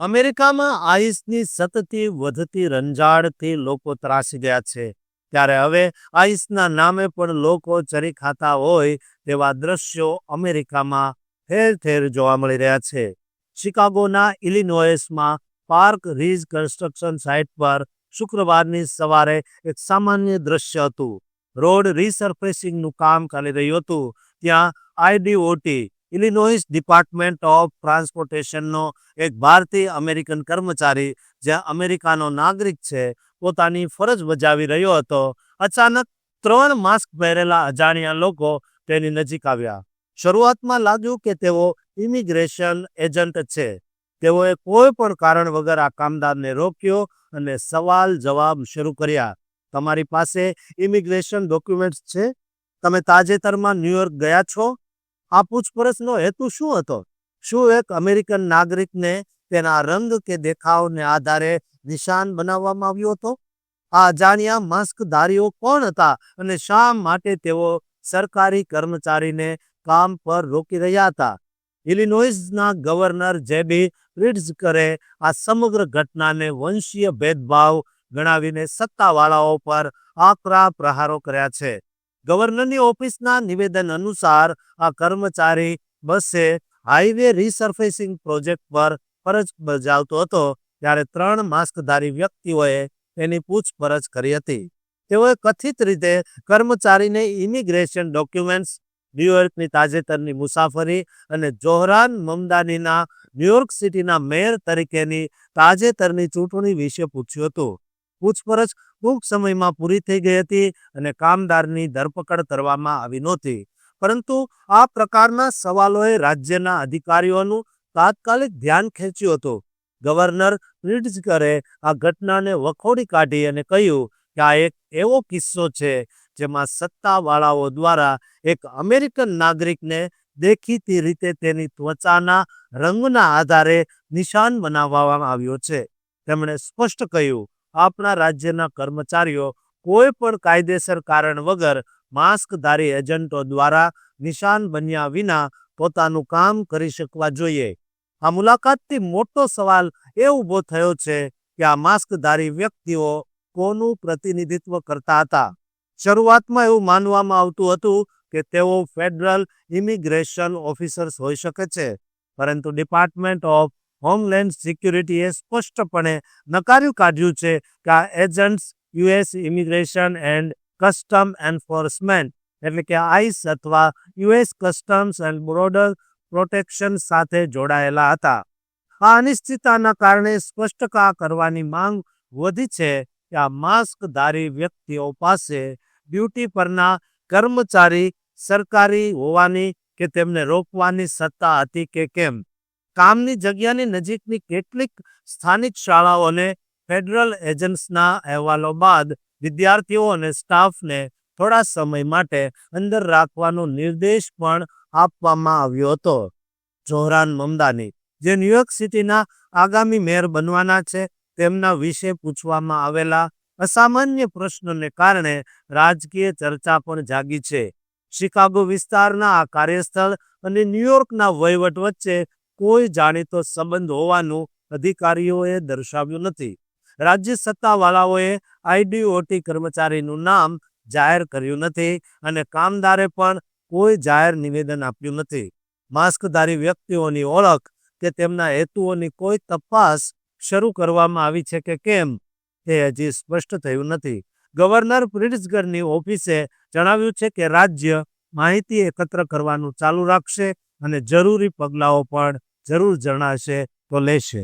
અમેરિકામાં આઈસની સતતી વધતી રંજાડથી લોકો ત્રાસી ગયા છે. ત્યારે હવે આઈસના નામે પણ લોકો ચરી ખાતા હોય તેવા દ્રશ્યો અમેરિકામાં ઠેર ઠેર જોવા મળી રહ્યા છે. શિકાગોના ઇલિનોયસમાં પાર્ક રીઝ કન્સ્ટ્રક્શન સાઇટ પર શુક્રવારની સવારે એક સામાન્ય દ્રશ્ય હતું. રોડ રીસર્ફેસિંગનું કામ ચાલી રહ્યું હતું. ત્યાં આઈડીઓટી ઇલિનોઇસ ડિપાર્ટમેન્ટ ઓફ ટ્રાન્સપોર્ટેશનનો એક ભારતીય અમેરિકન કર્મચારી, જે અમેરિકાનો નાગરિક છે, પોતાની ફરજ બજાવી રહ્યો હતો. અચાનક ત્રણ માસ્ક પહેરેલા અજાણ્યા લોકો તેની નજીક આવ્યા. શરૂઆતમાં લાગ્યું કે તેઓ ઇમિગ્રેશન એજન્ટ છે. તેઓએ કોઈ પણ કારણ વગર આ કામદારને રોક્યો અને સવાલ જવાબ શરૂ કર્યા. તમારી પાસે ઇમિગ્રેશન ડોક્યુમેન્ટ્સ છે? તમે તાજેતરમાં ન્યુયોર્ક ગયા છો? આ પૂછપરછનો હેતુ શું હતો? શું એક અમેરિકન નાગરિકને તેના રંગ કે દેખાવને આધારે નિશાન બનાવવામાં આવ્યો હતો? આ અજાણ્યા માસ્કધારીઓ કોણ હતા અને શા માટે તેઓ સરકારી કર્મચારીને કામ પર રોકી રહ્યા હતા? ઇલિનોઇઝના ગવર્નર જેબી પ્રિટ્ઝકરે આ સમગ્ર ઘટનાને વંશીય ભેદભાવ ગણાવીને સત્તાવાળાઓ પર આકરા પ્રહારો કર્યા છે. ગવર્નરની ઓફિસના નિવેદન અનુસાર આ કર્મચારી બસે હાઈવે રીસર્ફેસિંગ પ્રોજેક્ટ પર ફરજ બજાવતો હતો, ત્યારે ત્રણ માસ્કધારી વ્યક્તિઓએ તેની પૂછપરછ કરી હતી. તેઓએ કથિત રીતે કર્મચારીને ઇમિગ્રેશન ડોક્યુમેન્ટ્સ, ન્યુયોર્કની તાજેતરની મુસાફરી અને જોહરાન મમદાનીના ન્યુયોર્ક સિટીના મેયર તરીકેની તાજેતરની ચૂંટણી વિશે પૂછ્યું હતું. પૂછપરછ ટૂંક સમયમાં પૂરી થઈ ગઈ હતી અને કામદારની ધરપકડ કરવામાં આવી નહોતી. પરંતુ આ પ્રકારના સવાલોએ રાજ્યના અધિકારીઓનું તાત્કાલિક ધ્યાન ખેંચ્યું હતું. ગવર્નર પ્રિટ્ઝકરે આ ઘટનાને વખોડી કાઢી અને કહ્યું કે આ એક એવો કિસ્સો છે જેમાં સત્તાવાળાઓ દ્વારા એક અમેરિકન નાગરિકને દેખીતી રીતે તેની ત્વચાના રંગના આધારે નિશાન બનાવવામાં આવ્યો છે. તેમણે સ્પષ્ટ કહ્યું આપણા રાજ્યના કર્મચારીઓ કોઈ પણ કાયદેસર કારણ વગર માસ્કધારી એજન્ટો દ્વારા નિશાન બન્યા વિના પોતાનું કામ કરી શકવા જોઈએ. આ મુલાકાતથી મોટો સવાલ એ ઊભો થયો છે કે આ માસ્કધારી વ્યક્તિઓ કોનું પ્રતિનિધિત્વ કરતા હતા? શરૂઆતમાં એવું માનવામાં આવતું હતું કે તેઓ ફેડરલ ઇમિગ્રેશન ઓફિસર્સ હોઈ શકે છે, પરંતુ ડિપાર્ટમેન્ટ ઓફ હોમલેન્ડ સિક્યુરિટીએ સ્પષ્ટપણે નકાર્યું કાઢ્યું છે કે આ agents US immigration and custom enforcement એટલે કે આઈસ અથવા US customs and border protection સાથે જોડાયેલા હતા. આ અનિશ્ચિતતાના કારણે સ્પષ્ટતા કરવાની માંગ વધી છે કે આ માસ્કધારી વ્યક્તિઓ પાસે ડ્યુટી પરના કર્મચારી સરકારી હોવાની કે તેમને રોકવાની સત્તા હતી કે કેમ? કામની જગ્યાની નજીકની કેટલીક સ્થાનિક શાળાઓને ફેડરલ એજન્ટ્સના અહેવાલો બાદ વિદ્યાર્થીઓ અને સ્ટાફને થોડા સમય માટે અંદર રાખવાનો નિર્દેશ પણ આપવામાં આવ્યો હતો. જોહરાન મમદાની, જે ન્યુયોર્ક સિટીના આગામી મેયર બનવાના છે, તેમના વિશે પૂછવામાં આવેલા અસામાન્ય પ્રશ્નોને કારણે રાજકીય ચર્ચા પણ જાગી છે. શિકાગો વિસ્તારના આ કાર્યસ્થળ અને ન્યુયોર્કના વહીવટ વચ્ચે કોઈ જાણીતો સંબંધ હોવાનું અધિકારીઓએ દર્શાવ્યું નથી. રાજ્ય સત્તાવાળાઓએ આઈડીઓટી કર્મચારીનું નામ જાહેર કર્યું નથી અને કામદારે પણ કોઈ જાહેર નિવેદન આપ્યું નથી. માસ્કધારી વ્યક્તિઓની ઓળખ કે તેમના હેતુઓની કોઈ તપાસ શરૂ કરવામાં આવી છે કે કેમ, તે હજી સ્પષ્ટ થયું નથી. ગવર્નર પ્રિટ્ઝગરની ઓફિસે જણાવ્યું છે કે રાજ્ય માહિતી એકત્ર કરવાનું ચાલુ રાખશે અને જરૂરી પગલાઓ પણ જરૂર જણાશે તો લેશે.